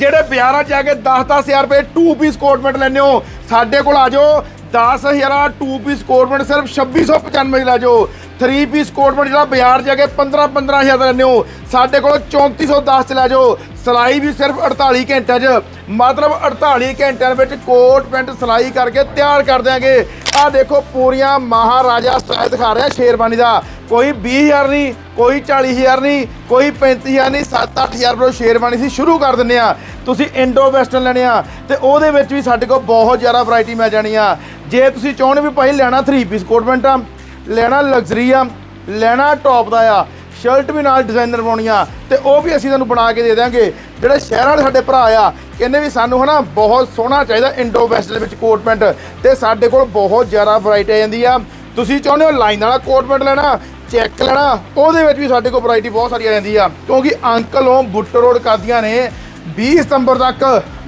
ਜਿਹੜੇ ਬਾਜ਼ਾਰਾਂ 'ਚ ਜਾ ਕੇ 10-10000 ਰੁਪਏ 2 ਪੀਸ ਕੋਟਮੈਂਟ ਲੈਂਦੇ ਹੋ, ਸਾਡੇ ਕੋਲ ਆ ਜਾਓ। 10000 ਵਾਲਾ 2 ਪੀਸ ਕੋਟਮੈਂਟ ਸਿਰਫ 2695 ਦੀ ਲੈ ਜਾਓ। 3 ਪੀਸ ਕੋਟਮੈਂਟ ਜਿਹੜਾ ਬਾਜ਼ਾਰ 'ਚ ਜਾ ਕੇ 15-15000 ਦਾ ਲੈਂਦੇ ਹੋ, ਸਾਡੇ ਕੋਲ 3410 ਚ ਲੈ ਜਾਓ। ਸਿਲਾਈ ਵੀ ਸਿਰਫ 48 ਘੰਟਿਆਂ 'ਚ, ਮਤਲਬ 48 ਘੰਟਿਆਂ ਵਿੱਚ ਕੋਟ ਪੈਂਟ ਸਿਲਾਈ ਕਰਕੇ ਤਿਆਰ ਕਰ ਦਿਆਂਗੇ। ਆਹ ਦੇਖੋ ਪੂਰੀਆਂ ਮਹਾਰਾਜਾ ਸਟਾਈਲ ਦਿਖਾ ਰਿਹਾ ਸ਼ੇਰਵਾਨੀ ਦਾ। ਕੋਈ 20000 ਨਹੀਂ, ਕੋਈ 40000 ਨਹੀਂ, ਕੋਈ 35000 ਨਹੀਂ 7-8000 ਰੁਪਏ ਸ਼ੇਰਵਾਨੀ ਸੀ ਸ਼ੁਰੂ ਕਰ ਦਿੰਨੇ ਆ ਤੁਸੀਂ ਇੰਡੋ ਵੈਸਟਰਨ ਲੈਣੇ ਆ ਤੇ ਉਹਦੇ ਵਿੱਚ ਵੀ ਸਾਡੇ ਕੋਲ ਬਹੁਤ ਜ਼ਿਆਦਾ ਵੈਰਾਈਟੀ ਮਿਲ ਜਾਣੀ ਆ। ਜੇ ਤੁਸੀਂ ਚਾਹੁੰਦੇ ਵੀ ਭਾਈ ਲੈਣਾ 3 ਪੀਸ ਕੋਟ ਪੈਂਟ ਆ, ਲੈਣਾ ਲਗਜ਼ਰੀ ਆ, ਲੈਣਾ ਟੌਪ ਦਾ ਆ ਸ਼ਰਟ ਵੀ ਨਾਲ ਡਿਜ਼ਾਈਨਰ ਪਾਉਣੀ ਆ, ਤੇ ਉਹ ਵੀ ਅਸੀਂ ਤੁਹਾਨੂੰ ਬਣਾ ਕੇ ਦੇ ਦਾਂਗੇ ਜਿਹੜੇ ਸ਼ਹਿਰਾਂ ਵਾਲੇ ਸਾਡੇ ਭਰਾ ਆ, ਕਹਿੰਦੇ ਵੀ ਸਾਨੂੰ ਹਨਾ ਬਹੁਤ ਸੋਹਣਾ ਚਾਹੀਦਾ ਇੰਡੋ ਵੈਸਟ ਵਿੱਚ ਕੋਟ ਪੈਂਟ ਤੇ ਸਾਡੇ ਕੋਲ ਬਹੁਤ ਜ਼ਿਆਦਾ ਵੈਰਾਈਟੀ ਆ ਜਾਂਦੀ ਆ। ਤੁਸੀਂ ਚਾਹੁੰਦੇ ਹੋ ਲਾਈਨ ਵਾਲਾ ਕੋਟ ਪੈਂਟ ਲੈਣਾ ਚੈੱਕ ਲੈਣਾ। ਉਹਦੇ ਵਿੱਚ ਵੀ ਸਾਡੇ ਕੋਲ ਵੈਰਾਈਟੀ ਬਹੁਤ ਸਾਰੀ ਆ ਜਾਂਦੀ ਆ ਕਿਉਂਕਿ ਅੰਕਲੋਂ ਹੋਮ ਰੋਡ ਕਰਦੀਆਂ ਨੇ। 20 ਸਤੰਬਰ ਤੱਕ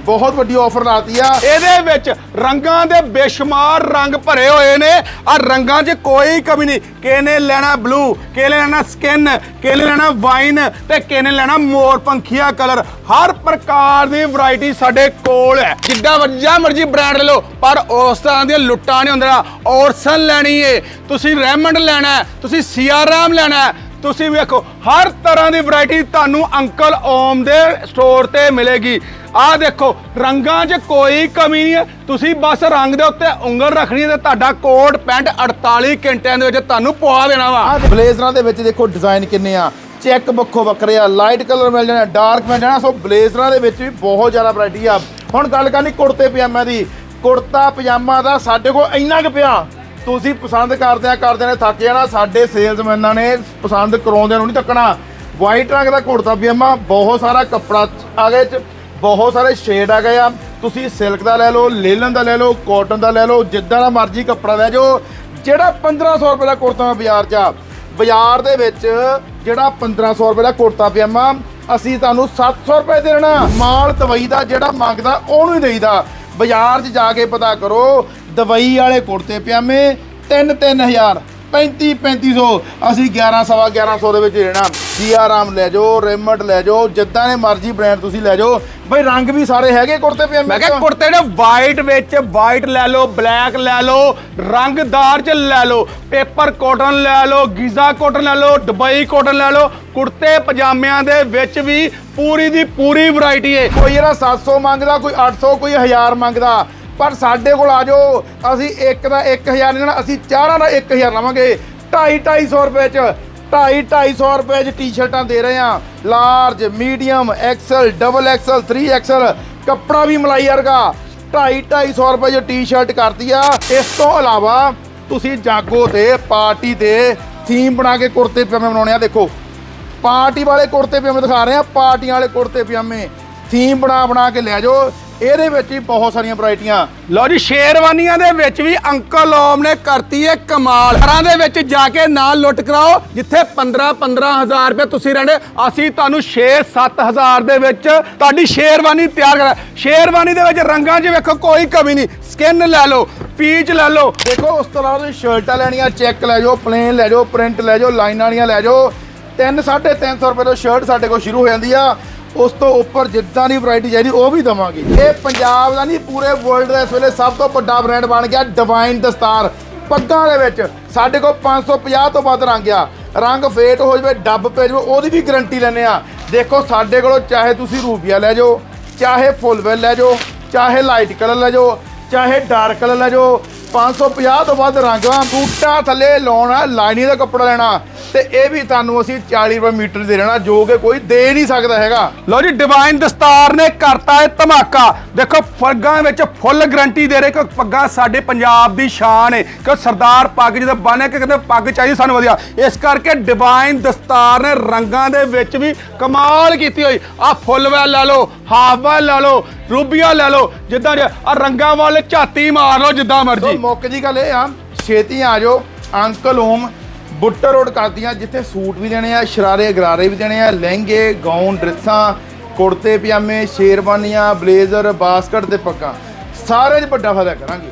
ਬਹੁਤ ਵੱਡੀ ਆਫਰ ਲਾਤੀ ਆ। ਇਹਦੇ ਵਿੱਚ ਰੰਗਾਂ ਦੇ ਬੇਸ਼ੁਮਾਰ ਰੰਗ ਭਰੇ ਹੋਏ ਨੇ। ਆ ਰੰਗਾਂ 'ਚ ਕੋਈ ਕਮੀ ਨਹੀਂ। ਕਿਸੇ ਨੇ ਲੈਣਾ ਬਲੂ ਕਿਸੇ ਲੈਣਾ ਸਕਿਨ ਕਿਸੇ ਲੈਣਾ ਵਾਈਨ ਤੇ ਕਿਸੇ ਲੈਣਾ ਮੋਰ ਪੰਖੀਆ ਕਲਰ ਹਰ ਪ੍ਰਕਾਰ ਦੀ ਵੈਰਾਈਟੀ ਸਾਡੇ ਕੋਲ ਹੈ। ਜਿੱਦਾਂ ਵੱਜਾ ਮਰਜ਼ੀ ਬ੍ਰਾਂਡ ਲੈ ਲਓ, ਪਰ ਉਸ ਤਰ੍ਹਾਂ ਦੀਆਂ ਲੁੱਟਾਂ ਨਹੀਂ ਹੁੰਦੀਆਂ। ਔਰਸਨ ਲੈਣੀ ਏ। ਤੁਸੀਂ ਰੈਮੰਡ ਲੈਣਾ ਤੁਸੀਂ ਸੀਆਰਾਮ ਲੈਣਾ ਤੁਸੀਂ ਵੇਖੋ, ਹਰ ਤਰ੍ਹਾਂ ਦੀ ਵੈਰਾਈਟੀ ਤੁਹਾਨੂੰ ਅੰਕਲ ਓਮ ਦੇ ਸਟੋਰ ਤੇ ਮਿਲੇਗੀ। ਆਹ ਦੇਖੋ, ਰੰਗਾਂ 'ਚ ਕੋਈ ਕਮੀ ਨਹੀਂ ਹੈ। ਤੁਸੀਂ ਬਸ ਰੰਗ ਦੇ ਉੱਤੇ ਉਂਗਲ ਰੱਖਣੀ ਹੈ ਤੇ ਤੁਹਾਡਾ ਕੋਟ, ਪੈਂਟ 48 ਘੰਟਿਆਂ ਦੇ ਵਿੱਚ ਤੁਹਾਨੂੰ ਪਵਾ ਦੇਣਾ ਵਾ। ਆ ਬਲੇਜ਼ਰਾਂ ਦੇ ਵਿੱਚ ਦੇਖੋ ਡਿਜ਼ਾਈਨ ਕਿੰਨੇ ਆ। ਚੈੱਕ ਵੱਖੋ ਵੱਖਰੇ ਆ ਲਾਈਟ ਕਲਰ ਮਿਲ ਜਾਣਾ ਡਾਰਕ ਮਿਲ ਜਾਣਾ, ਸੋ ਬਲੇਜ਼ਰਾਂ ਦੇ ਵਿੱਚ ਵੀ ਬਹੁਤ ਜ਼ਿਆਦਾ ਵੈਰਾਈਟੀ ਆ। ਹੁਣ ਗੱਲ ਕਰਨੀ ਕੁੜਤੇ ਪਜਾਮਾ ਦੀ। ਕੁੜਤਾ ਪਜਾਮਾ ਦਾ ਸਾਡੇ ਕੋਲ ਇੰਨਾ ਕੁ ਪਿਆ। ਤੁਸੀਂ ਪਸੰਦ ਕਰਦਿਆਂ ਕਰਦਿਆਂ ਨੇ ਥੱਕ ਜਾਣਾ, ਸਾਡੇ ਸੇਲਜ਼ਮੈਨਾਂ ਨੇ ਪਸੰਦ ਕਰਾਉਂਦਿਆਂ ਨੂੰ ਨਹੀਂ ਥੱਕਣਾ। ਵਾਈਟ ਰੰਗ ਦਾ ਕੁੜਤਾ ਪਜਾਮਾ, ਬਹੁਤ ਸਾਰਾ ਕੱਪੜਾ ਆ ਗਿਆ ਚ, ਬਹੁਤ ਸਾਰੇ ਸ਼ੇਡ ਆ ਗਏ ਆ। ਤੁਸੀਂ ਸਿਲਕ ਦਾ ਲੈ ਲਓ ਲੇਲਨ ਦਾ ਲੈ ਲਓ ਕਾਟਨ ਦਾ ਲੈ ਲਓ, ਜਿੱਦਾਂ ਦਾ ਮਰਜ਼ੀ ਕੱਪੜਾ ਲੈ ਜਾਓ। ਜਿਹੜਾ 1500 ਰੁਪਏ ਦਾ ਕੁੜਤਾ ਮੈਂ ਬਾਜ਼ਾਰ 'ਚ ਆ, ਬਾਜ਼ਾਰ ਦੇ ਵਿੱਚ ਜਿਹੜਾ 1500 ਰੁਪਏ ਦਾ ਕੁੜਤਾ ਪਜਾਮਾ, ਅਸੀਂ ਤੁਹਾਨੂੰ 700 ਰੁਪਏ ਦੇ ਦੇਣਾ। ਮਾਲ ਦਵਾਈ ਦਾ ਜਿਹੜਾ ਮੰਗਦਾ, ਉਹਨੂੰ ਹੀ ਦੇਈਦਾ। ਬਾਜ਼ਾਰ 'ਚ ਜਾ ਕੇ ਪਤਾ ਕਰੋ ਦਵਾਈ ਵਾਲੇ ਕੁੜਤੇ ਪਜਾਮੇ 3-3000 35-3500 ਅਸੀਂ 11 ਸਵਾ 1100 ਦੇ ਵਿੱਚ ਦੇਣਾ ਸੀਆਰਾਮ ਲੈ ਜਾਓ ਰੇਮੰਡ ਲੈ ਜਾਓ ਜਿੱਦਾਂ ਦੇ ਮਰਜ਼ੀ ਬ੍ਰਾਂਡ ਤੁਸੀਂ ਲੈ ਜਾਓ। ਬਈ ਰੰਗ ਵੀ ਸਾਰੇ ਹੈਗੇ ਕੁੜਤੇ ਪਜਾਮੇ ਮੈਂ ਕਿਹਾ। ਕੁੜਤੇ ਨੇ ਵਾਈਟ ਵਿੱਚ ਵਾਈਟ ਲੈ ਲਓ ਬਲੈਕ ਲੈ ਲਓ ਰੰਗਦਾਰ ਚ ਲੈ ਲਓ ਪੇਪਰ ਕਾਟਨ ਲੈ ਲਓ ਗੀਜ਼ਾ ਕਾਟਨ ਲੈ ਲਓ ਦੁਬਈ ਕਾਟਨ ਲੈ ਲਓ ਕੁੜਤੇ ਪਜਾਮਿਆਂ ਦੇ ਵਿੱਚ ਵੀ ਪੂਰੀ ਦੀ ਪੂਰੀ ਵੈਰਾਈਟੀ ਹੈ। ਕੋਈ ਜਿਹੜਾ 700 ਮੰਗਦਾ ਕੋਈ 800 ਕੋਈ 1000 ਮੰਗਦਾ। ਪਰ ਸਾਡੇ ਕੋਲ ਆ ਜਾਓ। ਅਸੀਂ ਇੱਕ ਦਾ 1000 ਨਹੀਂ ਲੈਣਾ, ਅਸੀਂ ਚਾਰਾਂ ਦਾ 1000 ਲਵਾਂਗੇ। 2.5 250 ਰੁਪਏ ਚ 2.5 250 ਰੁਪਏ ਚ ਟੀ-ਸ਼ਰਟਾਂ ਦੇ ਰਹੇ ਆ large medium XL double XL 3 XL ਕੱਪੜਾ ਵੀ ਮਲਾਈ ਵਰਗਾ। 2.5 250 ਰੁਪਏ ਚ ਟੀ-ਸ਼ਰਟ ਕਰਦੀ ਆ। ਇਸ ਤੋਂ ਇਲਾਵਾ ਤੁਸੀਂ ਜਾਗੋ ਤੇ ਪਾਰਟੀ ਤੇ ਥੀਮ ਬਣਾ ਕੇ ਕੁੜਤੇ ਪਜਾਮੇ ਬਣਾਉਣੇ ਆ, ਦੇਖੋ। ਪਾਰਟੀ ਵਾਲੇ ਕੁੜਤੇ ਪਜਾਮੇ ਦਿਖਾ ਰਹੇ ਆ ਪਾਰਟੀਆਂ ਵਾਲੇ ਕੁੜਤੇ ਪਜਾਮੇ। ਥੀਮ ਬਣਾ ਬਣਾ ਕੇ ਲੈ ਜਾਓ। ਇਹਦੇ ਵਿੱਚ ਵੀ ਬਹੁਤ ਸਾਰੀਆਂ ਵੈਰਾਈਟੀਆਂ। ਲਓ ਜੀ, ਸ਼ੇਰਵਾਨੀਆਂ ਦੇ ਵਿੱਚ ਵੀ ਅੰਕਲ ਓਮ ਨੇ ਕਰਤੀ ਹੈ ਕਮਾਲ। ਘਰਾਂ ਦੇ ਵਿੱਚ ਜਾ ਕੇ ਨਾਲ ਲੁੱਟ ਕਰਾਓ, ਜਿੱਥੇ 15 15000 ਰੁਪਏ ਤੁਸੀਂ ਰਹਿੰਦੇ, ਅਸੀਂ ਤੁਹਾਨੂੰ 6 7000 ਦੇ ਵਿੱਚ ਤੁਹਾਡੀ ਸ਼ੇਰਵਾਨੀ ਤਿਆਰ ਕਰਾ ਸ਼ੇਰਵਾਨੀ ਦੇ ਵਿੱਚ ਰੰਗਾਂ 'ਚ ਵੇਖੋ, ਕੋਈ ਕਮੀ ਨਹੀਂ। ਸਕਿਨ ਲੈ ਲਓ, ਪੀਚ ਲੈ ਲਓ। ਦੇਖੋ, ਉਸ ਤੋਂ ਇਲਾਵਾ ਤੁਸੀਂ ਸ਼ਰਟਾਂ ਲੈਣੀਆਂ, ਚੈੱਕ ਲੈ ਜਾਓ, ਪਲੇਨ ਲੈ ਜਾਓ, ਪ੍ਰਿੰਟ ਲੈ ਜਾਓ, ਲਾਈਨਾਂ ਵਾਲੀਆਂ ਲੈ ਜਾਓ। 3 350 ਰੁਪਏ ਤੋਂ ਸ਼ਰਟ ਸਾਡੇ ਕੋਲ ਸ਼ੁਰੂ ਹੋ ਜਾਂਦੀ ਆ। ਉਸ ਤੋਂ ਉੱਪਰ ਜਿੱਦਾਂ ਦੀ ਵੈਰਾਈਟੀ ਚਾਹੀਦੀ, ਉਹ ਵੀ ਦਵਾਂਗੇ। ਇਹ ਪੰਜਾਬ ਦਾ ਨਹੀਂ, ਪੂਰੇ ਵਰਲਡ ਦਾ ਇਸ ਵੇਲੇ ਸਭ ਤੋਂ ਵੱਡਾ ਬ੍ਰਾਂਡ ਬਣ ਗਿਆ ਡਿਵਾਈਨ ਦਸਤਾਰ ਪੱਗਾਂ ਦੇ ਵਿੱਚ ਸਾਡੇ ਕੋਲ 550 ਤੋਂ ਵੱਧ ਰੰਗ ਆ। ਰੰਗ ਫੇਟ ਹੋ ਜਾਵੇ, ਡੱਬ ਪੈ ਜਾਵੇ, ਉਹਦੀ ਵੀ ਗਾਰੰਟੀ ਲੈਂਦੇ ਆ। ਦੇਖੋ, ਸਾਡੇ ਕੋਲੋਂ ਚਾਹੇ ਤੁਸੀਂ ਰੂਬੀਆ ਲੈ ਜਾਓ, ਚਾਹੇ ਫੁੱਲ ਵੈਲ ਲੈ ਜਾਓ, ਚਾਹੇ ਲਾਈਟ ਕਲਰ ਲੈ ਜਾਓ, ਚਾਹੇ ਡਾਰਕ ਕਲਰ ਲੈ ਜਾਓ 550 ਤੋਂ ਵੱਧ ਰੰਗਾਂ ਬੂਟਾਂ ਥੱਲੇ ਲਾਉਣਾ ਲਾਈਨਿੰਗ ਦਾ ਕੱਪੜਾ ਲੈਣਾ। ਤੇ ਇਹ ਵੀ ਤੁਹਾਨੂੰ ਅਸੀਂ 40 ਰੁਪਏ ਮੀਟਰ ਦੇ ਰਹਿਣਾ, ਜੋ ਕਿ ਕੋਈ ਦੇ ਨਹੀਂ ਸਕਦਾ ਹੈਗਾ। ਲਓ ਜੀ ਡਿਵਾਈਨ ਦਸਤਾਰ ਨੇ ਕਰਤਾ ਹੈ ਧਮਾਕਾ। ਦੇਖੋ ਪੱਗਾਂ ਵਿੱਚ ਫੁੱਲ ਗਰੰਟੀ ਦੇ ਰਹੇ ਕਿ ਪੱਗਾਂ ਸਾਡੇ ਪੰਜਾਬ ਦੀ ਸ਼ਾਨ ਹੈ। ਕਿ ਸਰਦਾਰ ਪੱਗ ਜਦੋਂ ਬੰਨ੍ਹ ਕਿ ਕਹਿੰਦੇ ਪੱਗ ਚਾਹੀਦੀ ਸਾਨੂੰ ਵਧੀਆ। ਇਸ ਕਰਕੇ ਡਿਵਾਈਨ ਦਸਤਾਰ ਨੇ ਰੰਗਾਂ ਦੇ ਵਿੱਚ ਵੀ ਕਮਾਲ ਕੀਤੀ ਹੋਈ। ਆ ਫੁੱਲ ਵੈਲ ਲੈ ਲਓ ਹਾਫ ਵੈਲ ਲੈ ਲਓ, ਰੂਬੀਆਂ ਲੈ ਲਓ, ਜਿੱਦਾਂ ਆ ਰੰਗਾਂ ਵਾਲੇ ਝਾਤੀ ਮਾਰ ਲਓ, ਜਿੱਦਾਂ ਮਰਜ਼ੀ। ਮੁੱਕ ਦੀ ਗੱਲ ਇਹ ਆ, ਛੇਤੀ ਆ ਜਾਓ, ਅੰਕਲ ਓਮ ਬੁੱਟਰ ਰੋਡ ਕਰਦੀਆਂ, ਜਿੱਥੇ ਸੂਟ ਵੀ ਦੇਣੇ ਆ, ਸ਼ਰਾਰੇ ਗਰਾਰੇ ਵੀ ਦੇਣੇ ਆ, ਲਹਿੰਗੇ, ਗਾਊਨ, ਡਰੈਸਾਂ, ਕੁੜਤੇ, ਪਜਾਮੇ, ਸ਼ੇਰਵਾਨੀਆਂ, ਬਲੇਜ਼ਰ, ਬਾਸਕਟ ਤੇ ਪੱਗਾਂ। ਸਾਰੇ 'ਚ ਵੱਡਾ ਫਾਇਦਾ ਕਰਾਂਗੇ।